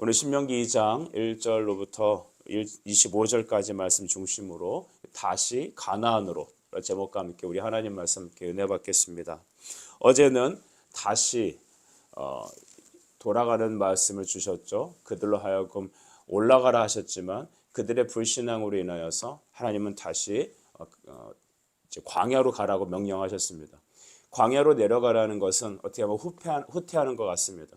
오늘 신명기 2장 1절로부터 25절까지 말씀 중심으로 다시 가나안으로 제목과 함께 우리 하나님 말씀 함께 은혜 받겠습니다. 어제는 다시 어, 돌아가는 말씀을 주셨죠. 그들로 하여금 올라가라 하셨지만 그들의 불신앙으로 인하여서 하나님은 다시 어, 어, 광야로 가라고 명령하셨습니다. 광야로 내려가라는 것은 어떻게 보면 후퇴하는 것 같습니다.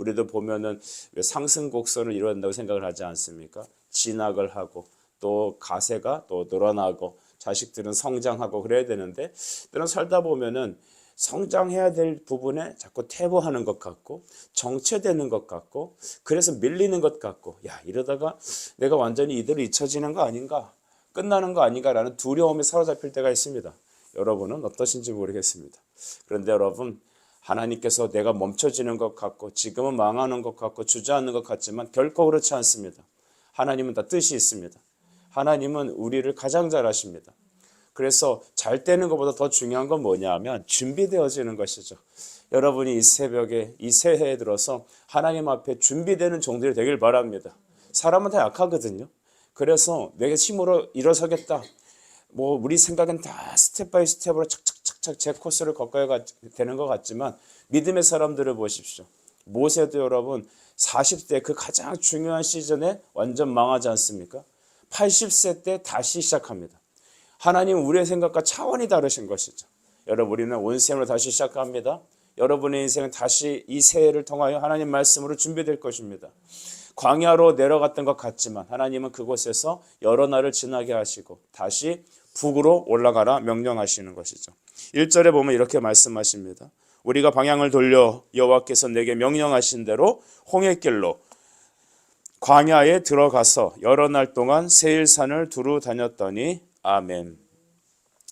우리도 보면은 왜 상승 곡선을 이루어낸다고 생각을 하지 않습니까? 진학을 하고 또 가세가 또 늘어나고 자식들은 성장하고 그래야 되는데 때론 살다 보면은 성장해야 될 부분에 자꾸 퇴보하는 것 같고 정체되는 것 같고 그래서 밀리는 것 같고 야 이러다가 내가 완전히 이대로 잊혀지는 거 아닌가 끝나는 거 아닌가라는 두려움에 사로잡힐 때가 있습니다. 여러분은 어떠신지 모르겠습니다. 그런데 여러분 하나님께서 내가 멈춰지는 것 같고 지금은 망하는 것 같고 주저앉는 것 같지만 결코 그렇지 않습니다. 하나님은 다 뜻이 있습니다. 하나님은 우리를 가장 잘 아십니다. 그래서 잘 되는 것보다 더 중요한 건 뭐냐면 준비되어지는 것이죠. 여러분이 이 새벽에 이 새해에 들어서 하나님 앞에 준비되는 종들이 되길 바랍니다. 사람은 다 약하거든요. 그래서 내가 힘으로 일어서겠다. 뭐 우리 생각은 다 스텝 바이 스텝으로 착착 착착 제 코스를 걷어야 되는 것 같지만 믿음의 사람들을 보십시오. 모세도 여러분 40대 그 가장 중요한 시즌에 완전 망하지 않습니까? 80세 때 다시 시작합니다. 하나님은 우리의 생각과 차원이 다르신 것이죠. 여러분 우리는 온생으로 다시 시작합니다. 여러분의 인생은 다시 이 새해를 통하여 하나님 말씀으로 준비될 것입니다. 광야로 내려갔던 것 같지만 하나님은 그곳에서 여러 날을 지나게 하시고 다시 북으로 올라가라 명령하시는 것이죠. 1절에 보면 이렇게 말씀하십니다. 우리가 방향을 돌려 여호와께서 내게 명령하신 대로 홍해 길로 광야에 들어가서 여러 날 동안 세일산을 두루 다녔더니 아멘.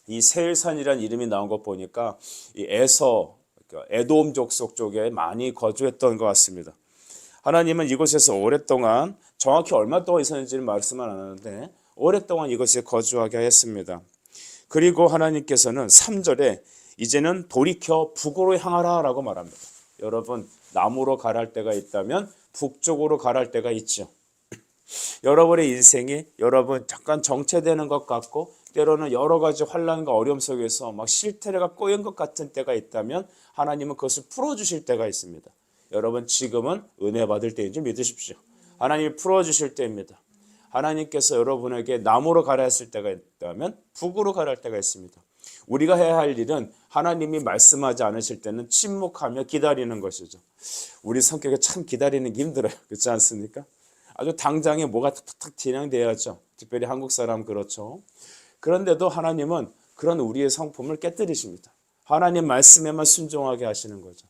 이 세일산이라는 이름이 나온 것 보니까 이 에서 그러니까 에돔 족속 쪽에 많이 거주했던 것 같습니다. 하나님은 이곳에서 오랫동안 정확히 얼마 동안 있었는지는 말씀 안 하는데 오랫동안 이곳에 거주하게 하였습니다. 그리고 하나님께서는 3절에 이제는 돌이켜 북으로 향하라 라고 말합니다. 여러분 남으로 가랄 때가 있다면 북쪽으로 가랄 때가 있죠. 여러분의 인생이 여러분 잠깐 정체되는 것 같고 때로는 여러 가지 환란과 어려움 속에서 막 실태가 꼬인 것 같은 때가 있다면 하나님은 그것을 풀어주실 때가 있습니다. 여러분 지금은 은혜 받을 때인 줄 믿으십시오. 하나님이 풀어주실 때입니다. 하나님께서 여러분에게 남으로 가라 했을 때가 있다면 북으로 가라 할 때가 있습니다. 우리가 해야 할 일은 하나님이 말씀하지 않으실 때는 침묵하며 기다리는 것이죠. 우리 성격에 참 기다리는 게 힘들어요. 그렇지 않습니까? 아주 당장에 뭐가 탁탁탁 진행돼야죠. 특별히 한국 사람 그렇죠. 그런데도 하나님은 그런 우리의 성품을 깨뜨리십니다. 하나님 말씀에만 순종하게 하시는 거죠.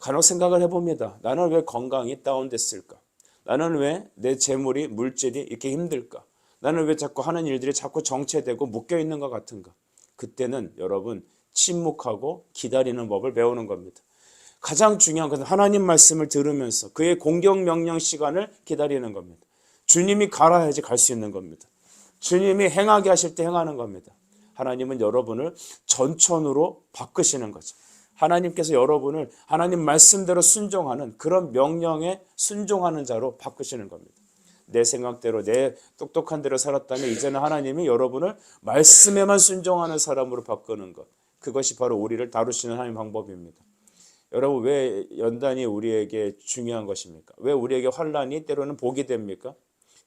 간혹 생각을 해봅니다. 나는 왜 건강이 다운됐을까? 나는 왜 내 재물이 물질이 이렇게 힘들까? 나는 왜 자꾸 하는 일들이 자꾸 정체되고 묶여 있는 것 같은가? 그때는 여러분 침묵하고 기다리는 법을 배우는 겁니다. 가장 중요한 것은 하나님 말씀을 들으면서 그의 공격 명령 시간을 기다리는 겁니다. 주님이 가라 해야지 갈 수 있는 겁니다. 주님이 행하게 하실 때 행하는 겁니다. 하나님은 여러분을 전천으로 바꾸시는 거죠. 하나님께서 여러분을 하나님 말씀대로 순종하는 그런 명령에 순종하는 자로 바꾸시는 겁니다. 내 생각대로 내 똑똑한 대로 살았다면 이제는 하나님이 여러분을 말씀에만 순종하는 사람으로 바꾸는 것. 그것이 바로 우리를 다루시는 하나님 방법입니다. 여러분 왜 연단이 우리에게 중요한 것입니까? 왜 우리에게 환란이 때로는 복이 됩니까?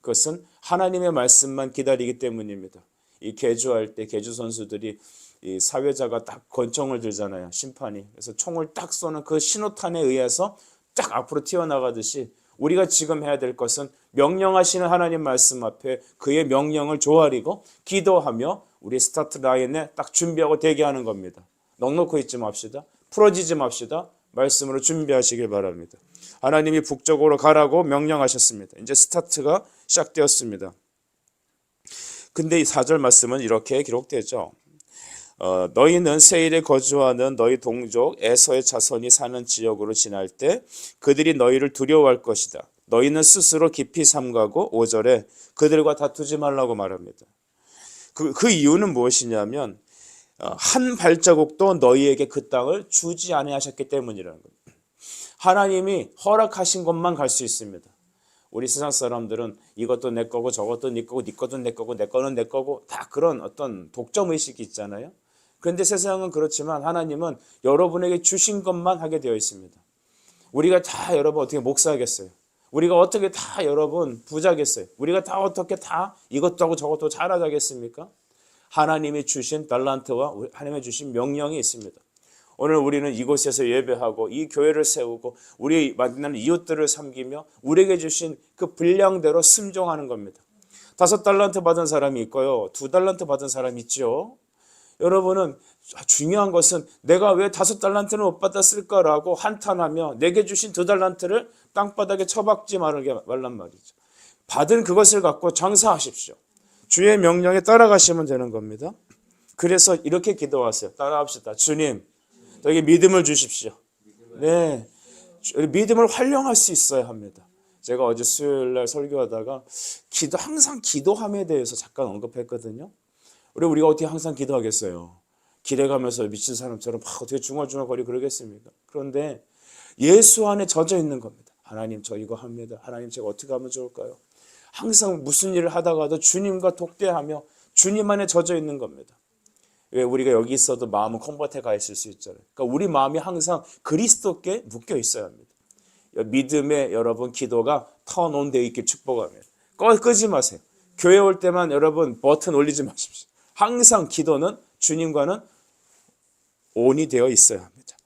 그것은 하나님의 말씀만 기다리기 때문입니다. 이 개주할 때 개주 선수들이 이 사회자가 딱 권총을 들잖아요. 심판이. 그래서 총을 딱 쏘는 그 신호탄에 의해서 딱 앞으로 튀어나가듯이 우리가 지금 해야 될 것은 명령하시는 하나님 말씀 앞에 그의 명령을 조아리고 기도하며 우리 스타트 라인에 딱 준비하고 대기하는 겁니다. 넉넉고 있지 맙시다. 풀어지지 맙시다. 말씀으로 준비하시길 바랍니다. 하나님이 북쪽으로 가라고 명령하셨습니다. 이제 스타트가 시작되었습니다. 근데 이 4절 말씀은 이렇게 기록되죠. 어, 너희는 세일에 거주하는 너희 동족 에서의 자손이 사는 지역으로 지날 때 그들이 너희를 두려워할 것이다. 너희는 스스로 깊이 삼가고 5절에 그들과 다투지 말라고 말합니다. 그, 그 이유는 무엇이냐면 어, 한 발자국도 너희에게 그 땅을 주지 아니하셨기 때문이라는 겁니다. 하나님이 허락하신 것만 갈 수 있습니다. 우리 세상 사람들은 이것도 내 거고 저것도 네 거고 네 것도 내 거고 내 거는 내 거고 다 그런 어떤 독점 의식이 있잖아요. 그런데 세상은 그렇지만 하나님은 여러분에게 주신 것만 하게 되어 있습니다. 우리가 다 여러분 어떻게 목사겠어요? 우리가 어떻게 다 여러분 부자겠어요? 우리가 다 어떻게 다 이것도 하고 저것도 잘하자겠습니까? 하나님이 주신 달란트와 하나님이 주신 명령이 있습니다. 오늘 우리는 이곳에서 예배하고 이 교회를 세우고 우리 만나는 이웃들을 섬기며 우리에게 주신 그 분량대로 순종하는 겁니다. 다섯 달란트 받은 사람이 있고요. 두 달란트 받은 사람이 있죠. 여러분은 중요한 것은 내가 왜 다섯 달란트는 못 받았을까라고 한탄하며 내게 주신 두 달란트를 땅바닥에 처박지 말란 말이죠. 받은 그것을 갖고 장사하십시오. 주의 명령에 따라가시면 되는 겁니다. 그래서 이렇게 기도하세요. 따라합시다. 주님, 저에게 믿음을 주십시오. 네. 믿음을 활용할 수 있어야 합니다. 제가 어제 수요일 날 설교하다가 기도 항상 기도함에 대해서 잠깐 언급했거든요. 우리 우리가 어떻게 항상 기도하겠어요? 길에 가면서 미친 사람처럼 막 어떻게 중얼중얼거리 그러겠습니까? 그런데 예수 안에 젖어 있는 겁니다. 하나님 저 이거 합니다. 하나님 제가 어떻게 하면 좋을까요? 항상 무슨 일을 하다가도 주님과 독대하며 주님 안에 젖어 있는 겁니다. 왜 우리가 여기 있어도 마음은 컴버트에 가 있을 수 있잖아요. 그러니까 우리 마음이 항상 그리스도께 묶여 있어야 합니다. 믿음의 여러분 기도가 턴온 되어 있길 축복합니다. 꺼 끄지 마세요. 교회 올 때만 여러분 버튼 올리지 마십시오. 항상 기도는 주님과는 온이 되어 있어야 합니다.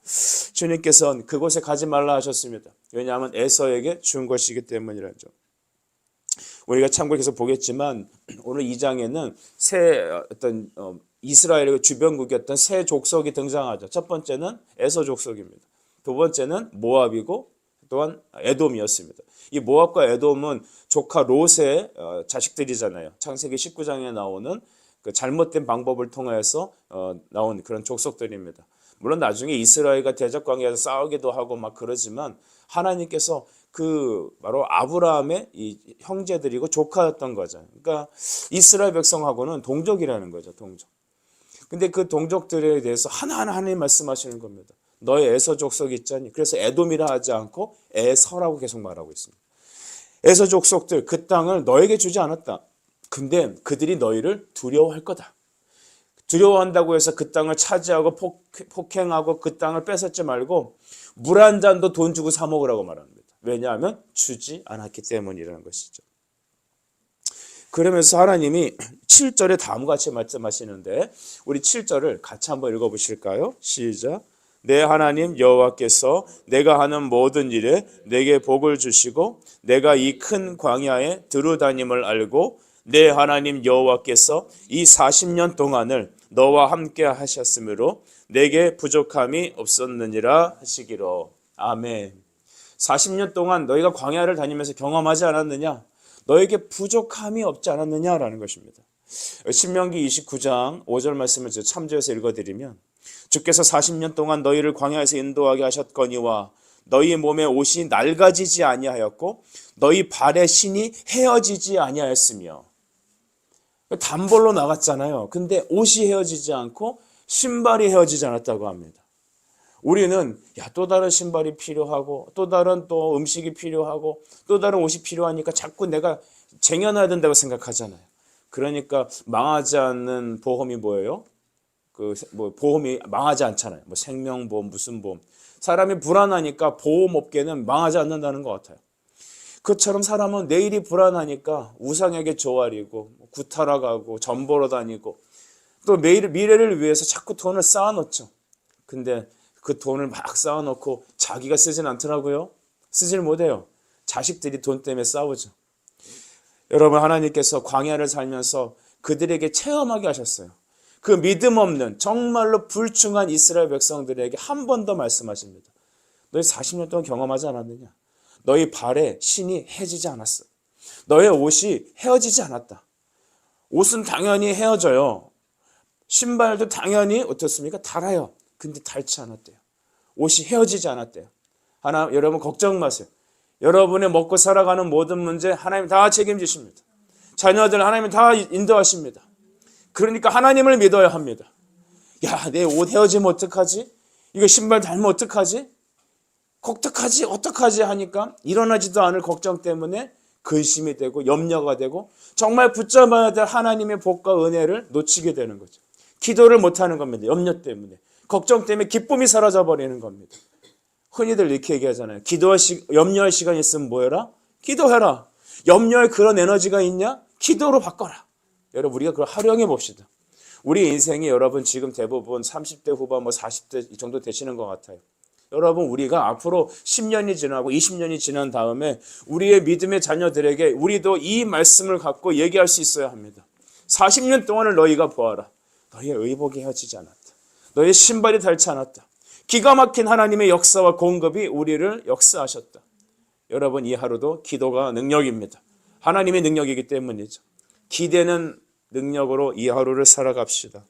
주님께서는 그곳에 가지 말라 하셨습니다. 왜냐하면 에서에게 준 것이기 때문이라죠. 우리가 참고해서 보겠지만 오늘 2장에는 새 어떤 어, 이스라엘의 주변국이었던 세 족속이 등장하죠. 첫 번째는 에서 족속입니다. 두 번째는 모압이고 또한 에돔이었습니다. 이 모압과 에돔은 조카 롯의 어, 자식들이잖아요. 창세기 19장에 나오는 그 잘못된 방법을 통해서 어, 나온 그런 족속들입니다. 물론 나중에 이스라엘과 대적 관계에서 싸우기도 하고 막 그러지만 하나님께서 그 바로 아브라함의 이 형제들이고 조카였던 거죠. 그러니까 이스라엘 백성하고는 동족이라는 거죠. 동족. 근데 그 동족들에 대해서 하나하나 하나님 말씀하시는 겁니다. 너의 에서 족속이 있잖니. 그래서 에돔이라 하지 않고 에서라고 계속 말하고 있습니다. 에서 족속들 그 땅을 너에게 주지 않았다. 근데 그들이 너희를 두려워할 거다. 두려워한다고 해서 그 땅을 차지하고 폭행하고 그 땅을 뺏었지 말고 물 한 잔도 돈 주고 사 먹으라고 말합니다. 왜냐하면 주지 않았기 때문이라는 것이죠. 그러면서 하나님이 7절에 다음과 같이 말씀하시는데 우리 7절을 같이 한번 읽어 보실까요? 시작. 내 하나님 여호와께서 내가 하는 모든 일에 내게 복을 주시고 내가 이 큰 광야에 들어다님을 알고 내 하나님 여호와께서 이 40년 동안을 너와 함께 하셨으므로 내게 부족함이 없었느니라 하시기로 아멘. 40년 동안 너희가 광야를 다니면서 경험하지 않았느냐? 너에게 부족함이 없지 않았느냐라는 것입니다. 신명기 29장 5절 말씀을 참조해서 읽어드리면 주께서 40년 동안 너희를 광야에서 인도하게 하셨거니와 너희 몸의 옷이 낡아지지 아니하였고 너희 발의 신이 헤어지지 아니하였으며 단벌로 나갔잖아요. 근데 옷이 헤어지지 않고 신발이 헤어지지 않았다고 합니다. 우리는 야 또 다른 신발이 필요하고 또 다른 또 음식이 필요하고 또 다른 옷이 필요하니까 자꾸 내가 쟁여놔야 된다고 생각하잖아요. 그러니까 망하지 않는 보험이 뭐예요? 그 뭐 보험이 망하지 않잖아요. 뭐 생명보험 무슨 보험. 사람이 불안하니까 보험업계는 망하지 않는다는 것 같아요. 그처럼 사람은 내일이 불안하니까 우상에게 조아리고 구타라가고 전보러 다니고 또 매일 미래를 위해서 자꾸 돈을 쌓아놓죠. 근데 그 돈을 막 쌓아놓고 자기가 쓰진 않더라고요. 쓰질 못해요. 자식들이 돈 때문에 싸우죠. 여러분 하나님께서 광야를 살면서 그들에게 체험하게 하셨어요. 그 믿음 없는 정말로 불충한 이스라엘 백성들에게 한 번 더 말씀하십니다. 너희 40년 동안 경험하지 않았느냐? 너희 발에 신이 해지지 않았어. 너의 옷이 헤어지지 않았다. 옷은 당연히 헤어져요. 신발도 당연히 어떻습니까? 달아요. 근데 닳지 않았대요. 옷이 헤어지지 않았대요. 하나 여러분 걱정 마세요. 여러분의 먹고 살아가는 모든 문제 하나님 다 책임지십니다. 자녀들 하나님 다 인도하십니다. 그러니까 하나님을 믿어야 합니다. 야, 내 옷 헤어지면 어떡하지? 이거 신발 닳으면 어떡하지? 어떡하지? 어떡하지? 하니까 일어나지도 않을 걱정 때문에 근심이 되고 염려가 되고 정말 붙잡아야 될 하나님의 복과 은혜를 놓치게 되는 거죠. 기도를 못하는 겁니다. 염려 때문에. 걱정 때문에 기쁨이 사라져 버리는 겁니다. 흔히들 이렇게 얘기하잖아요. 기도할 시, 염려할 시간 있으면 뭐 해라? 기도해라. 염려할 그런 에너지가 있냐? 기도로 바꿔라. 여러분 우리가 그걸 활용해 봅시다. 우리 인생이 여러분 지금 대부분 30대 후반 뭐 40대 이 정도 되시는 것 같아요. 여러분 우리가 앞으로 10년이 지나고 20년이 지난 다음에 우리의 믿음의 자녀들에게 우리도 이 말씀을 갖고 얘기할 수 있어야 합니다. 40년 동안을 너희가 보아라. 너희의 의복이 헤어지지 않았다. 너희의 신발이 닳지 않았다. 기가 막힌 하나님의 역사와 공급이 우리를 역사하셨다. 여러분 이 하루도 기도가 능력입니다. 하나님의 능력이기 때문이죠. 기대는 능력으로 이 하루를 살아갑시다.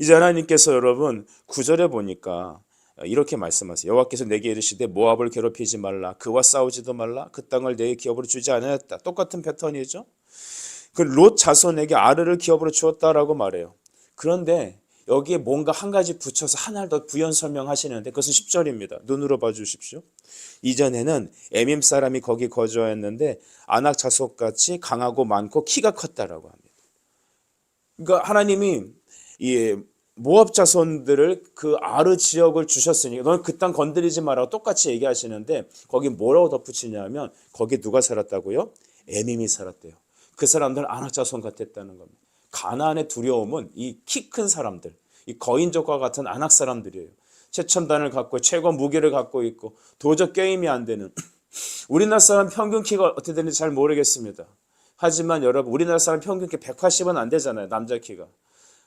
이제 하나님께서 여러분 구절에 보니까 이렇게 말씀하세요. 여호와께서 내게 이르시되 모압을 괴롭히지 말라. 그와 싸우지도 말라. 그 땅을 내 기업으로 주지 않았다. 똑같은 패턴이죠. 그 롯 자손에게 아르를 기업으로 주었다라고 말해요. 그런데 여기에 뭔가 한 가지 붙여서 하나를 더 부연 설명하시는데 그것은 10절입니다. 눈으로 봐 주십시오. 이전에는 에밈 사람이 거기 거주하였는데 아낙 자손같이 강하고 많고 키가 컸다라고 합니다. 그러니까 하나님이 이 모압 자손들을 그 아르 지역을 주셨으니까 너는 그땅 건드리지 말라고 똑같이 얘기하시는데 거기 뭐라고 덧붙이냐면 거기 누가 살았다고요? 에밈이 살았대요. 그 사람들은 아낙 자손 같았다는 겁니다. 가나안의 두려움은 이 키 큰 사람들, 이 거인족과 같은 아낙 사람들이에요. 최첨단을 갖고 최고 무기를 갖고 있고 도저 게임이 안 되는 우리나라 사람 평균 키가 어떻게 되는지 잘 모르겠습니다. 하지만 여러분 우리나라 사람 평균 키 180은 안 되잖아요. 남자 키가.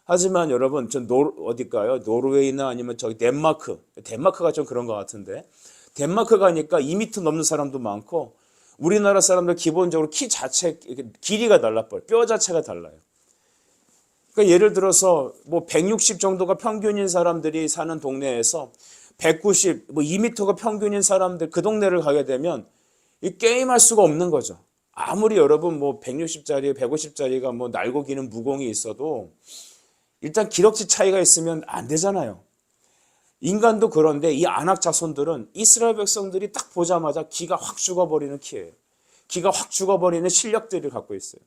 하지만 여러분 전 노, 어딜까요? 노르웨이나 아니면 저기 덴마크. 덴마크가 좀 그런 것 같은데. 덴마크 가니까 2미터 넘는 사람도 많고 우리나라 사람들 기본적으로 키 자체 길이가 달라버려. 뼈 자체가 달라요. 그러니까 예를 들어서 뭐 160 정도가 평균인 사람들이 사는 동네에서 190, 뭐 2미터가 평균인 사람들 그 동네를 가게 되면 이 게임할 수가 없는 거죠. 아무리 여러분 뭐 160짜리, 150짜리가 뭐 날고 기는 무공이 있어도 일단 기럭지 차이가 있으면 안 되잖아요. 인간도 그런데 이 안악 자손들은 이스라엘 백성들이 딱 보자마자 기가 확 죽어버리는 키예요. 기가 확 죽어버리는 실력들을 갖고 있어요.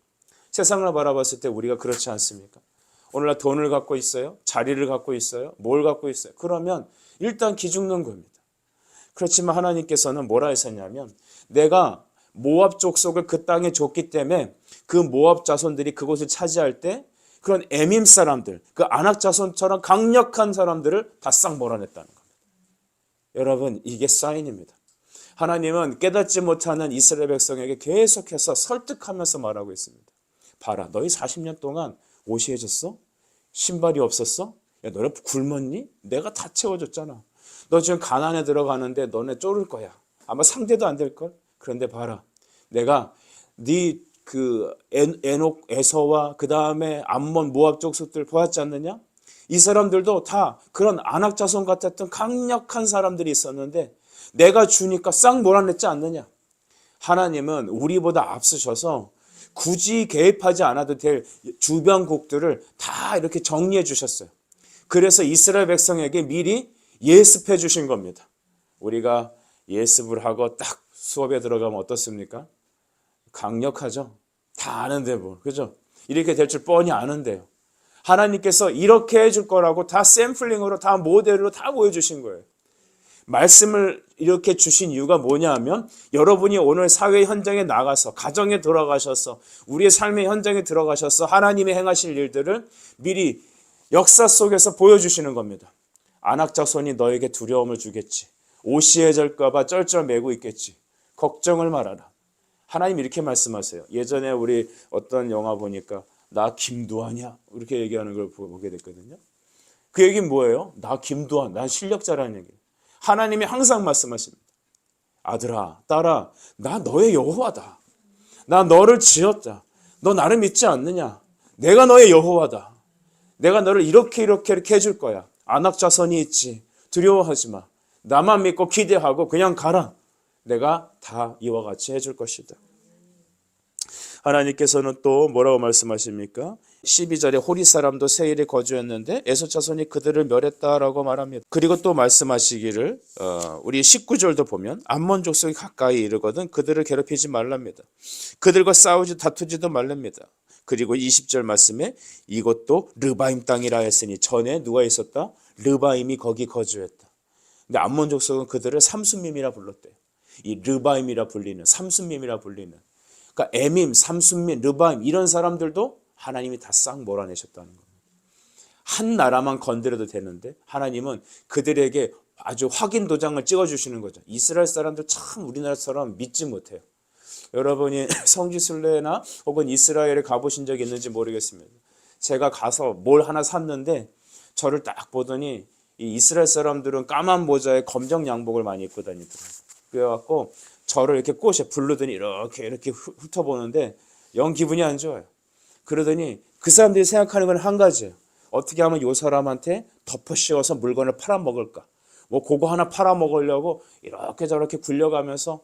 세상을 바라봤을 때 우리가 그렇지 않습니까? 오늘날 돈을 갖고 있어요. 자리를 갖고 있어요. 뭘 갖고 있어요. 그러면 일단 기 죽는 겁니다. 그렇지만 하나님께서는 뭐라 하셨냐면 내가 모압 족속을 그 땅에 줬기 때문에 그 모압 자손들이 그곳을 차지할 때 그런 에밈 사람들, 그 안악 자손처럼 강력한 사람들을 다 싹 몰아냈다는 겁니다. 여러분 이게 사인입니다. 하나님은 깨닫지 못하는 이스라엘 백성에게 계속해서 설득하면서 말하고 있습니다. 봐라, 너희 40년 동안 옷이 해졌어? 신발이 없었어? 야, 너네 굶었니? 내가 다 채워줬잖아. 너 지금 가난에 들어가는데 너네 쫄을 거야. 아마 상대도 안 될 걸. 그런데 봐라, 내가 네 그 에녹 에서와 그 다음에 암몬 모압 족속들 보았지 않느냐? 이 사람들도 다 그런 안악 자손 같았던 강력한 사람들이 있었는데 내가 주니까 싹 몰아냈지 않느냐? 하나님은 우리보다 앞서셔서 굳이 개입하지 않아도 될 주변국들을 다 이렇게 정리해 주셨어요. 그래서 이스라엘 백성에게 미리 예습해 주신 겁니다. 우리가 예습을 하고 딱 수업에 들어가면 어떻습니까? 강력하죠. 다 아는데 뭐, 그죠? 이렇게 될 줄 뻔히 아는데요. 하나님께서 이렇게 해줄 거라고 다 샘플링으로 다 모델로 다 보여주신 거예요. 말씀을 이렇게 주신 이유가 뭐냐 하면 여러분이 오늘 사회 현장에 나가서 가정에 돌아가셔서 우리의 삶의 현장에 들어가셔서 하나님의 행하실 일들을 미리 역사 속에서 보여주시는 겁니다. 안악자손이 너에게 두려움을 주겠지. 오시해질까봐 쩔쩔매고 있겠지. 걱정을 말아라. 하나님 이렇게 말씀하세요. 예전에 우리 어떤 영화 보니까 나 김두한이야 이렇게 얘기하는 걸 보게 됐거든요. 그 얘기는 뭐예요? 나 김두한, 난 실력자라는 얘기. 하나님이 항상 말씀하십니다. 아들아, 딸아, 나 너의 여호와다. 나 너를 지었다. 너 나를 믿지 않느냐? 내가 너의 여호와다. 내가 너를 이렇게 이렇게 이렇게 해줄 거야. 안악자선이 있지. 두려워하지 마. 나만 믿고 기대하고 그냥 가라. 내가 다 이와 같이 해줄 것이다. 하나님께서는 또 뭐라고 말씀하십니까? 12절에 호리 사람도 세일에 거주했는데 에서 자손이 그들을 멸했다라고 말합니다. 그리고 또 말씀하시기를 어, 우리 19절도 보면 암몬 족속이 가까이 이르거든 그들을 괴롭히지 말랍니다. 그들과 싸우지 다투지도 말랍니다. 그리고 20절 말씀에 이것도 르바임 땅이라 했으니 전에 누가 있었다? 르바임이 거기 거주했다. 근데 암몬 족속은 그들을 삼순밈이라 불렀대요. 이 르바임이라 불리는 삼순밈이라 불리는 그러니까 에밈, 삼순민, 르바임 이런 사람들도 하나님이 다 싹 몰아내셨다는 겁니다. 한 나라만 건드려도 되는데 하나님은 그들에게 아주 확인 도장을 찍어 주시는 거죠. 이스라엘 사람들 참 우리나라처럼 믿지 못해요. 여러분이 성지순례나 혹은 이스라엘에 가보신 적 있는지 모르겠습니다. 제가 가서 뭘 하나 샀는데 저를 딱 보더니 이 이스라엘 사람들은 까만 모자에 검정 양복을 많이 입고 다니더라고요. 그래갖고 저를 이렇게 꼬셔 부르더니 이렇게 이렇게 훑- 훑어보는데 영 기분이 안 좋아요. 그러더니 그 사람들이 생각하는 건 한 가지예요. 어떻게 하면 요 사람한테 덮어 씌워서 물건을 팔아먹을까? 뭐 그거 하나 팔아먹으려고 이렇게 저렇게 굴려가면서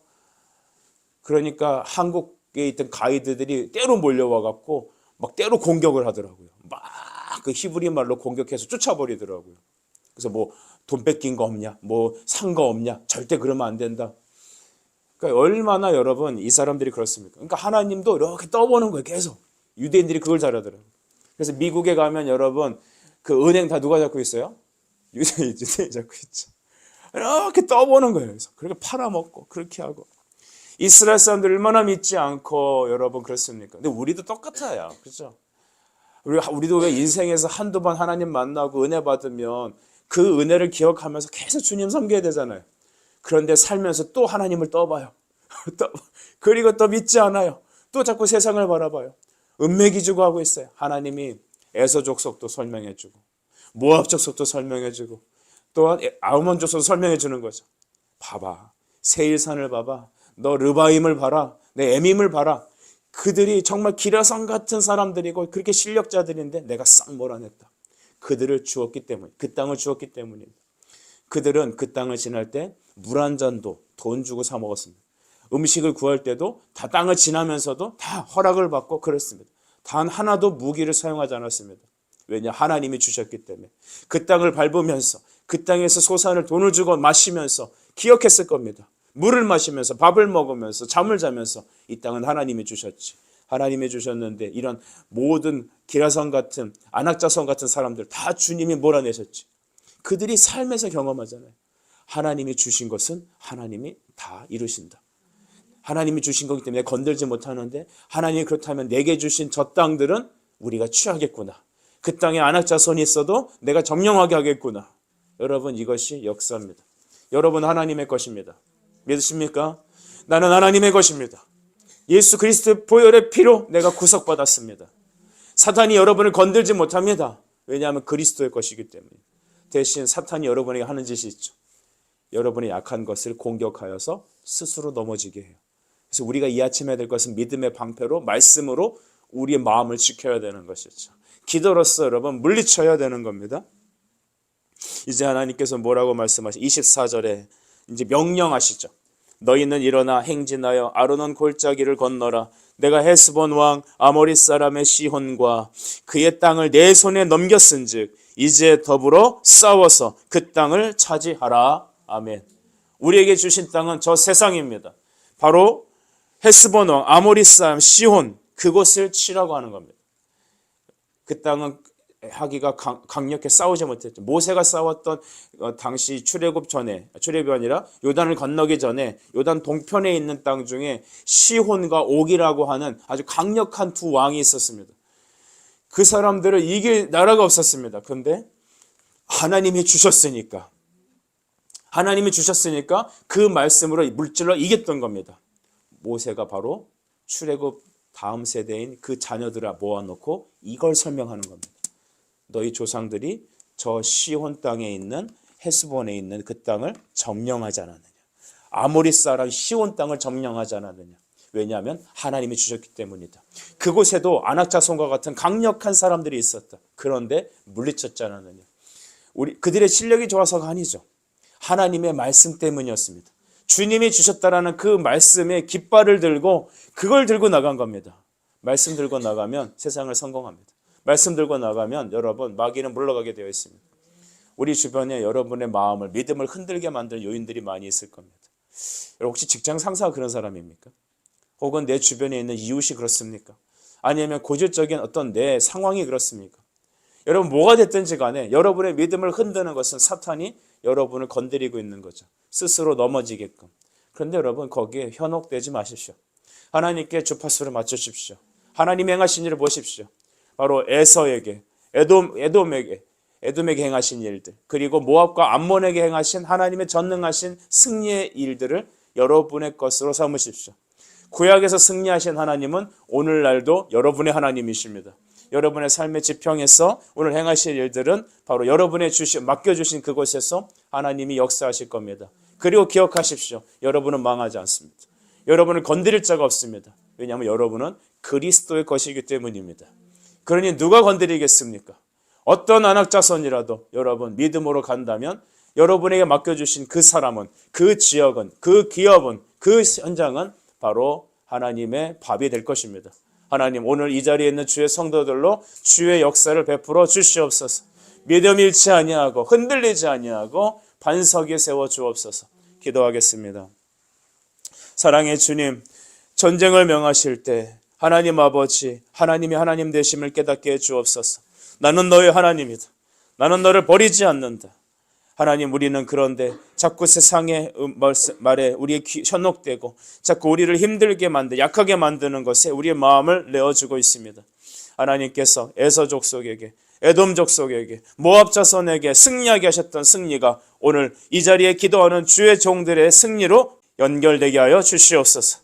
그러니까 한국에 있던 가이드들이 때로 몰려와 갖고 막 때로 공격을 하더라고요. 막 그 히브리 말로 공격해서 쫓아버리더라고요. 그래서 뭐 돈 뺏긴 거 없냐? 뭐 산 거 없냐? 절대 그러면 안 된다. 그러니까 얼마나 여러분 이 사람들이 그렇습니까? 그러니까 하나님도 이렇게 떠보는 거예요. 계속 유대인들이 그걸 잘하더라고요. 그래서 미국에 가면 여러분 그 은행 다 누가 잡고 있어요? 유대인 유대인 잡고 있죠. 이렇게 떠보는 거예요. 그래서 그렇게 팔아먹고 그렇게 하고 이스라엘 사람들 얼마나 믿지 않고 여러분 그렇습니까? 근데 우리도 똑같아요. 그렇죠? 우리 우리도 왜 인생에서 한두 번 하나님 만나고 은혜 받으면 그 은혜를 기억하면서 계속 주님 섬겨야 되잖아요. 그런데 살면서 또 하나님을 떠봐요. 또, 그리고 또 믿지 않아요. 또 자꾸 세상을 바라봐요. 은매 기주고 하고 있어요. 하나님이 에서 족 속도 설명해주고 모압 족 속도 설명해주고 또한 아우먼 족속도 설명해주는 거죠. 봐봐. 세일산을 봐봐. 너 르바임을 봐라. 내 에밈을 봐라. 그들이 정말 기라성 같은 사람들이고 그렇게 실력자들인데 내가 싹 몰아냈다. 그들을 주었기 때문에 그 땅을 주었기 때문입니다. 그들은 그 땅을 지날 때 물 한 잔도 돈 주고 사 먹었습니다. 음식을 구할 때도 다 땅을 지나면서도 다 허락을 받고 그랬습니다. 단 하나도 무기를 사용하지 않았습니다. 왜냐 하나님이 주셨기 때문에 그 땅을 밟으면서 그 땅에서 소산을 돈을 주고 마시면서 기억했을 겁니다. 물을 마시면서 밥을 먹으면서 잠을 자면서 이 땅은 하나님이 주셨지. 하나님이 주셨는데 이런 모든 기라성 같은 안악자성 같은 사람들 다 주님이 몰아내셨지. 그들이 삶에서 경험하잖아요. 하나님이 주신 것은 하나님이 다 이루신다. 하나님이 주신 거기 때문에 건들지 못하는데 하나님이 그렇다면 내게 주신 저 땅들은 우리가 취하겠구나. 그 땅에 안악자손이 있어도 내가 점령하게 하겠구나. 여러분 이것이 역사입니다. 여러분 하나님의 것입니다. 믿으십니까? 나는 하나님의 것입니다. 예수 그리스도의 보혈의 피로 내가 구속받았습니다. 사탄이 여러분을 건들지 못합니다. 왜냐하면 그리스도의 것이기 때문에. 대신 사탄이 여러분에게 하는 짓이 있죠. 여러분의 약한 것을 공격하여서 스스로 넘어지게 해요. 그래서 우리가 이 아침에 해야 될 것은 믿음의 방패로 말씀으로 우리의 마음을 지켜야 되는 것이죠. 기도로서 여러분 물리쳐야 되는 겁니다. 이제 하나님께서 뭐라고 말씀하시 24절에 이제 명령하시죠. 너희는 일어나 행진하여 아르논 골짜기를 건너라. 내가 헤스본 왕 아모리 사람의 시혼과 그의 땅을 내 손에 넘겼은즉 이제 더불어 싸워서 그 땅을 차지하라. 아멘. 우리에게 주신 땅은 저 세상입니다. 바로 헤스본 왕 아모리 사람 시혼 그곳을 치라고 하는 겁니다. 그 땅은 하기가 강, 강력해 싸우지 못했죠. 모세가 싸웠던 어, 당시 출애굽 전에 출애굽이 아니라 요단을 건너기 전에 요단 동편에 있는 땅 중에 시혼과 옥이라고 하는 아주 강력한 두 왕이 있었습니다. 그 사람들을 이길 나라가 없었습니다. 근데 하나님이 주셨으니까 하나님이 주셨으니까 그 말씀으로 물질로 이겼던 겁니다. 모세가 바로 출애굽 다음 세대인 그 자녀들아 모아놓고 이걸 설명하는 겁니다. 너희 조상들이 저 시혼 땅에 있는 헤스본에 있는 그 땅을 점령하지 않았느냐. 아모리 사람 시온 땅을 점령하지 않았느냐. 왜냐하면 하나님이 주셨기 때문이다. 그곳에도 안악자손과 같은 강력한 사람들이 있었다. 그런데 물리쳤지 않았느냐. 우리 그들의 실력이 좋아서가 아니죠. 하나님의 말씀 때문이었습니다. 주님이 주셨다라는 그 말씀의 깃발을 들고 그걸 들고 나간 겁니다. 말씀 들고 나가면 세상을 성공합니다. 말씀 들고 나가면 여러분 마귀는 물러가게 되어 있습니다. 우리 주변에 여러분의 마음을 믿음을 흔들게 만드는 요인들이 많이 있을 겁니다. 혹시 직장 상사가 그런 사람입니까? 혹은 내 주변에 있는 이웃이 그렇습니까? 아니면 고질적인 어떤 내 상황이 그렇습니까? 여러분 뭐가 됐든지 간에 여러분의 믿음을 흔드는 것은 사탄이 여러분을 건드리고 있는 거죠. 스스로 넘어지게끔. 그런데 여러분 거기에 현혹되지 마십시오. 하나님께 주파수를 맞추십시오. 하나님 행하신 일을 보십시오. 바로 에서에게, 에돔, 에돔에게, 에돔에게 행하신 일들, 그리고 모압과 암몬에게 행하신 하나님의 전능하신 승리의 일들을 여러분의 것으로 삼으십시오. 구약에서 승리하신 하나님은 오늘날도 여러분의 하나님이십니다. 여러분의 삶의 지평에서 오늘 행하실 일들은 바로 여러분의 주시, 맡겨주신 그곳에서 하나님이 역사하실 겁니다. 그리고 기억하십시오. 여러분은 망하지 않습니다. 여러분을 건드릴 자가 없습니다. 왜냐하면 여러분은 그리스도의 것이기 때문입니다. 그러니 누가 건드리겠습니까? 어떤 안악자손이라도 여러분 믿음으로 간다면 여러분에게 맡겨주신 그 사람은 그 지역은 그 기업은 그 현장은 바로 하나님의 밥이 될 것입니다. 하나님 오늘 이 자리에 있는 주의 성도들로 주의 역사를 베풀어 주시옵소서. 믿음 잃지 아니하고 흔들리지 아니하고 반석에 세워 주옵소서. 기도하겠습니다. 사랑의 주님, 전쟁을 명하실 때 하나님 아버지, 하나님이 하나님 되심을 깨닫게 해 주옵소서. 나는 너의 하나님이다. 나는 너를 버리지 않는다. 하나님 우리는 그런데 자꾸 세상의 음, 말에 우리의 귀 현혹되고 자꾸 우리를 힘들게 만드 약하게 만드는 것에 우리의 마음을 내어주고 있습니다. 하나님께서 에서 족 속에게 에돔 족 속에게 모압 자손에게 승리하게 하셨던 승리가 오늘 이 자리에 기도하는 주의 종들의 승리로 연결되게 하여 주시옵소서.